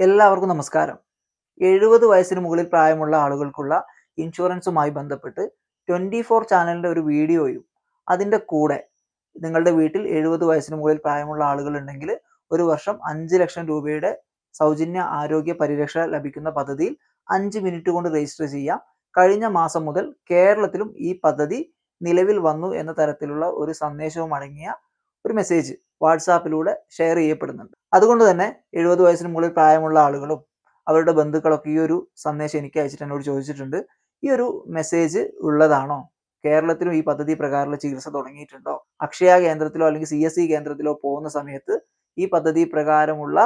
എല്ലാവർക്കും നമസ്കാരം. എഴുപത് വയസ്സിന് മുകളിൽ പ്രായമുള്ള ആളുകൾക്കുള്ള ഇൻഷുറൻസുമായി ബന്ധപ്പെട്ട് ട്വന്റി ഫോർ ചാനലിന്റെ ഒരു വീഡിയോയും അതിന്റെ കൂടെ നിങ്ങളുടെ വീട്ടിൽ എഴുപത് വയസ്സിന് മുകളിൽ പ്രായമുള്ള ആളുകൾ ഉണ്ടെങ്കിൽ ഒരു വർഷം അഞ്ച് ലക്ഷം രൂപയുടെ സൗജന്യ ആരോഗ്യ പരിരക്ഷ ലഭിക്കുന്ന പദ്ധതിയിൽ അഞ്ച് മിനിറ്റ് കൊണ്ട് രജിസ്റ്റർ ചെയ്യാം. കഴിഞ്ഞ മാസം മുതൽ കേരളത്തിലും ഈ പദ്ധതി നിലവിൽ വന്നു എന്ന തരത്തിലുള്ള ഒരു സന്ദേശവും അടങ്ങിയ ഒരു മെസ്സേജ് വാട്സാപ്പിലൂടെ ഷെയർ ചെയ്യപ്പെടുന്നുണ്ട്. അതുകൊണ്ട് തന്നെ എഴുപത് വയസ്സിന് മുകളിൽ പ്രായമുള്ള ആളുകളും അവരുടെ ബന്ധുക്കളൊക്കെ ഈ ഒരു സന്ദേശം എനിക്ക് അയച്ചിട്ട് എന്നോട് ചോദിച്ചിട്ടുണ്ട്. ഈ ഒരു മെസ്സേജ് ഉള്ളതാണോ? കേരളത്തിലും ഈ പദ്ധതി പ്രകാരമുള്ള ചികിത്സ തുടങ്ങിയിട്ടുണ്ടോ? അക്ഷയ കേന്ദ്രത്തിലോ അല്ലെങ്കിൽ സി എസ് സി കേന്ദ്രത്തിലോ പോകുന്ന സമയത്ത് ഈ പദ്ധതി പ്രകാരമുള്ള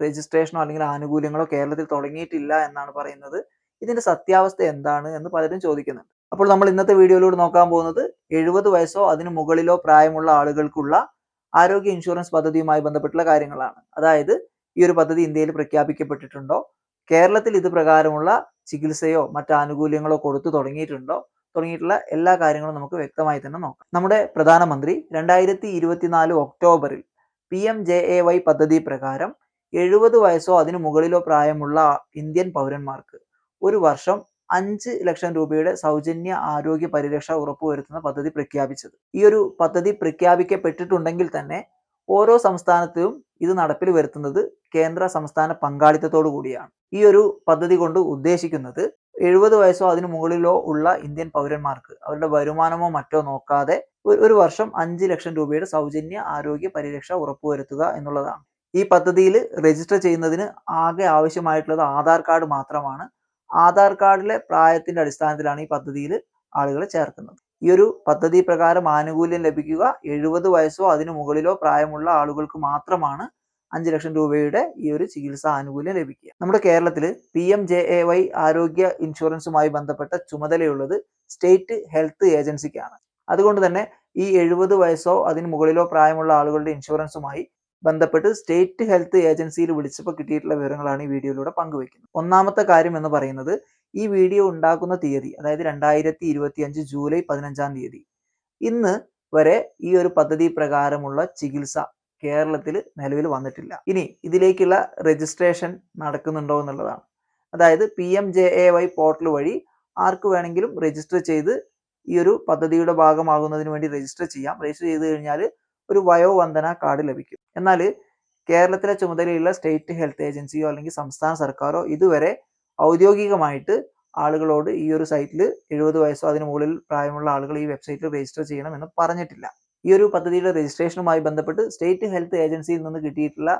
രജിസ്ട്രേഷനോ അല്ലെങ്കിൽ ആനുകൂല്യങ്ങളോ കേരളത്തിൽ തുടങ്ങിയിട്ടില്ല എന്നാണ് പറയുന്നത്. ഇതിന്റെ സത്യാവസ്ഥ എന്താണ് എന്ന് പലരും ചോദിക്കുന്നുണ്ട്. അപ്പോൾ നമ്മൾ ഇന്നത്തെ വീഡിയോയിലൂടെ നോക്കാൻ പോകുന്നത് എഴുപത് വയസ്സോ അതിനു മുകളിലോ പ്രായമുള്ള ആളുകൾക്കുള്ള ആരോഗ്യ ഇൻഷുറൻസ് പദ്ധതിയുമായി ബന്ധപ്പെട്ടുള്ള കാര്യങ്ങളാണ്. അതായത് ഈ ഒരു പദ്ധതി ഇന്ത്യയിൽ പ്രഖ്യാപിക്കപ്പെട്ടിട്ടുണ്ടോ? കേരളത്തിൽ ഇത് പ്രകാരമുള്ള ചികിത്സയോ മറ്റു ആനുകൂല്യങ്ങളോ കൊടുത്തു തുടങ്ങിയിട്ടുണ്ടോ? തുടങ്ങിയിട്ടുള്ള എല്ലാ കാര്യങ്ങളും നമുക്ക് വ്യക്തമായി തന്നെ നോക്കാം. നമ്മുടെ പ്രധാനമന്ത്രി രണ്ടായിരത്തി ഇരുപത്തിനാല് ഒക്ടോബറിൽ P M J A Y പദ്ധതി പ്രകാരം എഴുപത് വയസ്സോ അതിനു മുകളിലോ പ്രായമുള്ള ഇന്ത്യൻ പൗരന്മാർക്ക് ഒരു വർഷം അഞ്ച് ലക്ഷം രൂപയുടെ സൗജന്യ ആരോഗ്യ പരിരക്ഷ ഉറപ്പുവരുത്തുന്ന പദ്ധതി പ്രഖ്യാപിച്ചത്. ഈ ഒരു പദ്ധതി പ്രഖ്യാപിക്കപ്പെട്ടിട്ടുണ്ടെങ്കിൽ തന്നെ ഓരോ സംസ്ഥാനത്തിലും ഇത് നടപ്പിൽ വരുത്തുന്നത് കേന്ദ്ര സംസ്ഥാന പങ്കാളിത്തത്തോടു കൂടിയാണ്. ഈ ഒരു പദ്ധതി കൊണ്ട് ഉദ്ദേശിക്കുന്നത് എഴുപത് വയസ്സോ അതിനു മുകളിലോ ഉള്ള ഇന്ത്യൻ പൗരന്മാർക്ക് അവരുടെ വരുമാനമോ മറ്റോ നോക്കാതെ ഒരു വർഷം അഞ്ച് ലക്ഷം രൂപയുടെ സൗജന്യ ആരോഗ്യ പരിരക്ഷ ഉറപ്പുവരുത്തുക എന്നുള്ളതാണ്. ഈ പദ്ധതിയിൽ രജിസ്റ്റർ ചെയ്യുന്നതിന് ആകെ ആവശ്യമായിട്ടുള്ളത് ആധാർ കാർഡ് മാത്രമാണ്. ആധാർ കാർഡിലെ പ്രായത്തിന്റെ അടിസ്ഥാനത്തിലാണ് ഈ പദ്ധതിയിൽ ആളുകളെ ചേർക്കുന്നത്. ഈ ഒരു പദ്ധതി പ്രകാരം ആനുകൂല്യം ലഭിക്കുക എഴുപത് വയസ്സോ അതിനു മുകളിലോ പ്രായമുള്ള ആളുകൾക്ക് മാത്രമാണ് അഞ്ച് ലക്ഷം രൂപയുടെ ഈ ഒരു ചികിത്സാ ആനുകൂല്യം ലഭിക്കുക. നമ്മുടെ കേരളത്തിൽ P M J A Y ആരോഗ്യ ഇൻഷുറൻസുമായി ബന്ധപ്പെട്ട ചുമതലയുള്ളത് സ്റ്റേറ്റ് ഹെൽത്ത് ഏജൻസിക്കാണ്. അതുകൊണ്ട് തന്നെ ഈ എഴുപത് വയസ്സോ അതിന് മുകളിലോ പ്രായമുള്ള ആളുകളുടെ ഇൻഷുറൻസുമായി ബന്ധപ്പെട്ട് സ്റ്റേറ്റ് ഹെൽത്ത് ഏജൻസിയിൽ വിളിച്ചപ്പോൾ കിട്ടിയിട്ടുള്ള വിവരങ്ങളാണ് ഈ വീഡിയോയിലൂടെ പങ്കുവയ്ക്കുന്നത്. ഒന്നാമത്തെ കാര്യം എന്ന് പറയുന്നത് ഈ വീഡിയോ ഉണ്ടാക്കുന്ന തീയതി അതായത് രണ്ടായിരത്തി ഇരുപത്തി അഞ്ച് ജൂലൈ പതിനഞ്ചാം തീയതി ഇന്ന് വരെ ഈ ഒരു പദ്ധതി പ്രകാരമുള്ള ചികിത്സ കേരളത്തിൽ നിലവിൽ വന്നിട്ടില്ല. ഇനി ഇതിലേക്കുള്ള രജിസ്ട്രേഷൻ നടക്കുന്നുണ്ടോ എന്നുള്ളതാണ്. അതായത് P M J A Y portal വഴി ആർക്ക് വേണമെങ്കിലും രജിസ്റ്റർ ചെയ്ത് ഈ ഒരു പദ്ധതിയുടെ ഭാഗമാകുന്നതിന് വേണ്ടി രജിസ്റ്റർ ചെയ്യാം. രജിസ്റ്റർ ചെയ്ത് കഴിഞ്ഞാൽ ഒരു വയോവന്ദന കാർഡ് ലഭിക്കും. എന്നാൽ കേരളത്തിലെ ചുമതലയുള്ള സ്റ്റേറ്റ് ഹെൽത്ത് ഏജൻസിയോ അല്ലെങ്കിൽ സംസ്ഥാന സർക്കാരോ ഇതുവരെ ഔദ്യോഗികമായിട്ട് ആളുകളോട് ഈ ഒരു സൈറ്റിൽ എഴുപത് വയസ്സോ അതിന് മുകളിൽ പ്രായമുള്ള ആളുകൾ ഈ വെബ്സൈറ്റിൽ രജിസ്റ്റർ ചെയ്യണം എന്ന് പറഞ്ഞിട്ടില്ല. ഈ ഒരു പദ്ധതിയുടെ രജിസ്ട്രേഷനുമായി ബന്ധപ്പെട്ട് സ്റ്റേറ്റ് ഹെൽത്ത് ഏജൻസിയിൽ നിന്ന് കിട്ടിയിട്ടുള്ള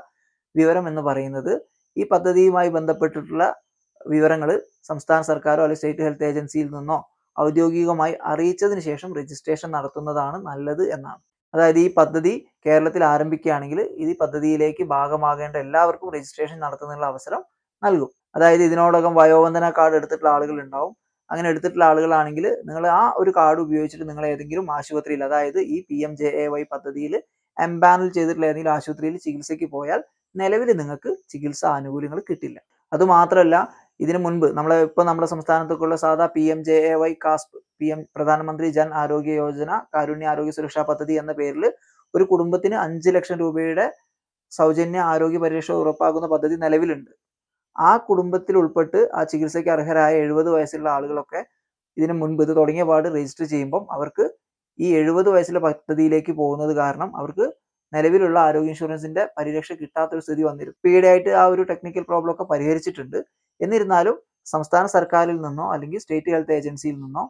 വിവരം എന്ന് പറയുന്നത് ഈ പദ്ധതിയുമായി ബന്ധപ്പെട്ടിട്ടുള്ള വിവരങ്ങൾ സംസ്ഥാന സർക്കാരോ അല്ലെങ്കിൽ സ്റ്റേറ്റ് ഹെൽത്ത് ഏജൻസിയിൽ നിന്നോ ഔദ്യോഗികമായി അറിയിച്ചതിന് ശേഷം രജിസ്ട്രേഷൻ നടത്തുന്നതാണ് നല്ലത് എന്നാണ്. അതായത് ഈ പദ്ധതി കേരളത്തിൽ ആരംഭിക്കുകയാണെങ്കിൽ ഈ പദ്ധതിയിലേക്ക് ഭാഗമാകേണ്ട എല്ലാവർക്കും രജിസ്ട്രേഷൻ നടത്തുന്നതിനുള്ള അവസരം നൽകും. അതായത് ഇതിനോടകം വയോവന്ദന കാർഡ് എടുത്തിട്ടുള്ള ആളുകൾ ഉണ്ടാവും. അങ്ങനെ എടുത്തിട്ടുള്ള ആളുകളാണെങ്കിൽ നിങ്ങൾ ആ ഒരു കാർഡ് ഉപയോഗിച്ചിട്ട് നിങ്ങൾ ഏതെങ്കിലും ആശുപത്രിയിൽ അതായത് ഈ P M J A Y പദ്ധതിയിൽ എംപാനൽ ചെയ്തിട്ടുള്ള ഏതെങ്കിലും ആശുപത്രിയിൽ ചികിത്സയ്ക്ക് പോയാൽ നിലവിൽ നിങ്ങൾക്ക് ചികിത്സാ ആനുകൂല്യങ്ങൾ കിട്ടില്ല. അതുമാത്രമല്ല ഇതിനു മുൻപ് നമ്മളെ ഇപ്പോൾ നമ്മുടെ സംസ്ഥാനത്തേക്കുള്ള സാധാ P M J A Y KASP P M പ്രധാനമന്ത്രി ജൻ ആരോഗ്യ യോജന കാരുണ്യ ആരോഗ്യ സുരക്ഷാ പദ്ധതി എന്ന പേരിൽ ഒരു കുടുംബത്തിന് അഞ്ച് ലക്ഷം രൂപയുടെ സൗജന്യ ആരോഗ്യ പരിരക്ഷ ഉറപ്പാക്കുന്ന പദ്ധതി നിലവിലുണ്ട്. ആ കുടുംബത്തിൽ ഉൾപ്പെട്ട് ആ ചികിത്സയ്ക്ക് അർഹരായ എഴുപത് വയസ്സുള്ള ആളുകളൊക്കെ ഇതിനു മുൻപ് ഇത് തുടങ്ങിയ പാട് രജിസ്റ്റർ ചെയ്യുമ്പം അവർക്ക് ഈ എഴുപത് വയസ്സിലെ പദ്ധതിയിലേക്ക് പോകുന്നത് കാരണം അവർക്ക് നിലവിലുള്ള ആരോഗ്യ ഇൻഷുറൻസിന്റെ പരിരക്ഷ കിട്ടാത്തൊരു സ്ഥിതി വന്നിരുന്നു. ഈയിടെയായിട്ട് ആ ഒരു ടെക്നിക്കൽ പ്രോബ്ലം ഒക്കെ പരിഹരിച്ചിട്ടുണ്ട്. എന്നിരുന്നാലും സംസ്ഥാന സർക്കാരിൽ നിന്നോ അല്ലെങ്കിൽ സ്റ്റേറ്റ് ഹെൽത്ത് ഏജൻസിയിൽ നിന്നോ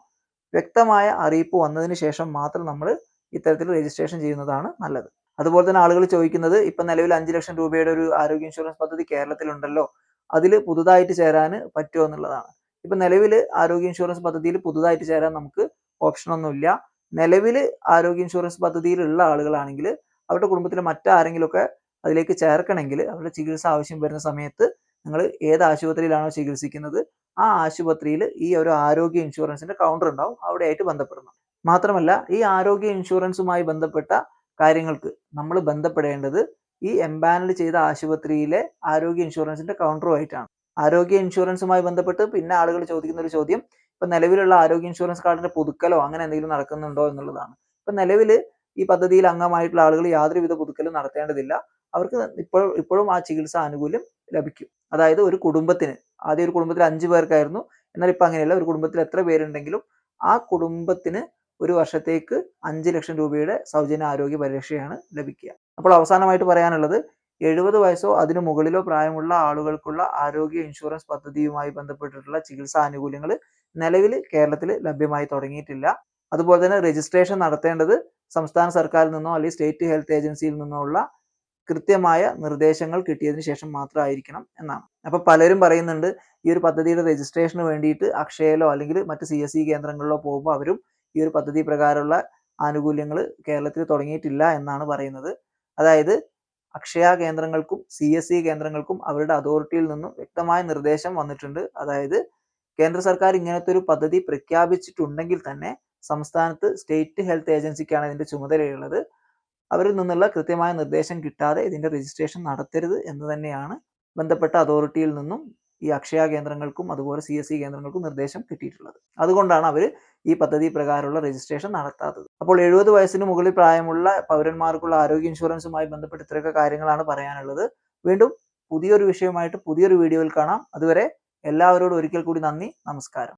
വ്യക്തമായ അറിയിപ്പ് വന്നതിന് ശേഷം മാത്രം നമ്മൾ ഇത്തരത്തിൽ രജിസ്ട്രേഷൻ ചെയ്യുന്നതാണ് നല്ലത്. അതുപോലെ തന്നെ ആളുകൾ ചോദിക്കുന്നത് ഇപ്പം നിലവിൽ അഞ്ച് ലക്ഷം രൂപയുടെ ഒരു ആരോഗ്യ ഇൻഷുറൻസ് പദ്ധതി കേരളത്തിലുണ്ടല്ലോ അതിൽ പുതുതായിട്ട് ചേരാൻ പറ്റുമോ എന്നുള്ളതാണ്. ഇപ്പം നിലവിൽ ആരോഗ്യ ഇൻഷുറൻസ് പദ്ധതിയിൽ പുതുതായിട്ട് ചേരാൻ നമുക്ക് ഓപ്ഷനൊന്നുമില്ല നിലവിൽ ആരോഗ്യ ഇൻഷുറൻസ് പദ്ധതിയിലുള്ള ആളുകളാണെങ്കിൽ അവരുടെ കുടുംബത്തിലെ മറ്റാരെങ്കിലുമൊക്കെ അതിലേക്ക് ചേർക്കണമെങ്കിൽ അവരുടെ ചികിത്സ ആവശ്യം വരുന്ന സമയത്ത് നിങ്ങൾ ഏത് ആശുപത്രിയിലാണോ ചികിത്സിക്കുന്നത് ആ ആശുപത്രിയിൽ ഈ ഒരു ആരോഗ്യ ഇൻഷുറൻസിന്റെ കൗണ്ടർ ഉണ്ടാവും അവിടെയായിട്ട് ബന്ധപ്പെടണം. മാത്രമല്ല ഈ ആരോഗ്യ ഇൻഷുറൻസുമായി ബന്ധപ്പെട്ട കാര്യങ്ങൾക്ക് നമ്മൾ ബന്ധപ്പെടേണ്ടത് ഈ എംപാനൽ ചെയ്ത ആശുപത്രിയിലെ ആരോഗ്യ ഇൻഷുറൻസിന്റെ കൗണ്ടറുമായിട്ടാണ് ആരോഗ്യ ഇൻഷുറൻസുമായി ബന്ധപ്പെട്ട് പിന്നെ ആളുകൾ ചോദിക്കുന്ന ഒരു ചോദ്യം ഇപ്പൊ നിലവിലുള്ള ആരോഗ്യ ഇൻഷുറൻസ് കാർഡിന്റെ പുതുക്കലോ അങ്ങനെ എന്തെങ്കിലും നടക്കുന്നുണ്ടോ എന്നുള്ളതാണ്. ഇപ്പൊ നിലവിൽ ഈ പദ്ധതിയിൽ അംഗമായിട്ടുള്ള ആളുകൾ യാതൊരുവിധ പുതുക്കലും നടത്തേണ്ടതില്ല. അവർക്ക് ഇപ്പോൾ ഇപ്പോഴും ആ ചികിത്സ ആനുകൂല്യം ലഭിക്കും. അതായത് ഒരു കുടുംബത്തിന് ആദ്യം ഒരു കുടുംബത്തിൽ അഞ്ചു പേർക്കായിരുന്നു എന്നാൽ ഇപ്പം അങ്ങനെയല്ല ഒരു കുടുംബത്തിൽ എത്ര പേരുണ്ടെങ്കിലും ആ കുടുംബത്തിന് ഒരു വർഷത്തേക്ക് അഞ്ച് ലക്ഷം രൂപയുടെ സൗജന്യ ആരോഗ്യ പരിരക്ഷയാണ് ലഭിക്കുക. അപ്പോൾ അവസാനമായിട്ട് പറയാനുള്ളത് എഴുപത് വയസ്സോ അതിനു മുകളിലോ പ്രായമുള്ള ആളുകൾക്കുള്ള ആരോഗ്യ ഇൻഷുറൻസ് പദ്ധതിയുമായി ബന്ധപ്പെട്ടിട്ടുള്ള ചികിത്സാ ആനുകൂല്യങ്ങൾ നിലവിൽ കേരളത്തിൽ ലഭ്യമായി തുടങ്ങിയിട്ടില്ല. അതുപോലെ തന്നെ രജിസ്ട്രേഷൻ നടത്തേണ്ടത് സംസ്ഥാന സർക്കാരിൽ നിന്നോ അല്ലെങ്കിൽ സ്റ്റേറ്റ് ഹെൽത്ത് ഏജൻസിയിൽ നിന്നോ ഉള്ള കൃത്യമായ നിർദ്ദേശങ്ങൾ കിട്ടിയതിന് ശേഷം മാത്രമായിരിക്കണം എന്നാണ്. അപ്പൊ പലരും പറയുന്നുണ്ട് ഈ ഒരു പദ്ധതിയുടെ രജിസ്ട്രേഷന് വേണ്ടിയിട്ട് അക്ഷയയിലോ അല്ലെങ്കിൽ മറ്റ് സി എസ് സി കേന്ദ്രങ്ങളിലോ പോകുമ്പോൾ അവരും ഈ ഒരു പദ്ധതി പ്രകാരമുള്ള ആനുകൂല്യങ്ങൾ കേരളത്തിൽ തുടങ്ങിയിട്ടില്ല എന്നാണ് പറയുന്നത്. അതായത് അക്ഷയ കേന്ദ്രങ്ങൾക്കും സി എസ് സി കേന്ദ്രങ്ങൾക്കും അവരുടെ അതോറിറ്റിയിൽ നിന്നും വ്യക്തമായ നിർദ്ദേശം വന്നിട്ടുണ്ട്. അതായത് കേന്ദ്ര സർക്കാർ ഇങ്ങനത്തെ ഒരു പദ്ധതി പ്രഖ്യാപിച്ചിട്ടുണ്ടെങ്കിൽ തന്നെ സംസ്ഥാനത്ത് സ്റ്റേറ്റ് ഹെൽത്ത് ഏജൻസിക്കാണ് ഇതിന്റെ ചുമതലയുള്ളത്. അവരിൽ നിന്നുള്ള കൃത്യമായ നിർദ്ദേശം കിട്ടാതെ ഇതിന്റെ രജിസ്ട്രേഷൻ നടത്തരുത് എന്ന് തന്നെയാണ് ബന്ധപ്പെട്ട അതോറിറ്റിയിൽ നിന്നും ഈ അക്ഷയ കേന്ദ്രങ്ങൾക്കും അതുപോലെ സി എസ് സി കേന്ദ്രങ്ങൾക്കും നിർദ്ദേശം കിട്ടിയിട്ടുള്ളത്. അതുകൊണ്ടാണ് അവർ ഈ പദ്ധതി പ്രകാരമുള്ള രജിസ്ട്രേഷൻ നടത്താത്തത്. അപ്പോൾ എഴുപത് വയസ്സിന് മുകളിൽ പ്രായമുള്ള പൗരന്മാർക്കുള്ള ആരോഗ്യ ഇൻഷുറൻസുമായി ബന്ധപ്പെട്ട് ഇത്രയൊക്കെ കാര്യങ്ങളാണ് പറയാനുള്ളത്. വീണ്ടും പുതിയൊരു വിഷയമായിട്ട് പുതിയൊരു വീഡിയോയിൽ കാണാം. അതുവരെ എല്ലാവരോടും ഒരിക്കൽ കൂടി നന്ദി നമസ്കാരം.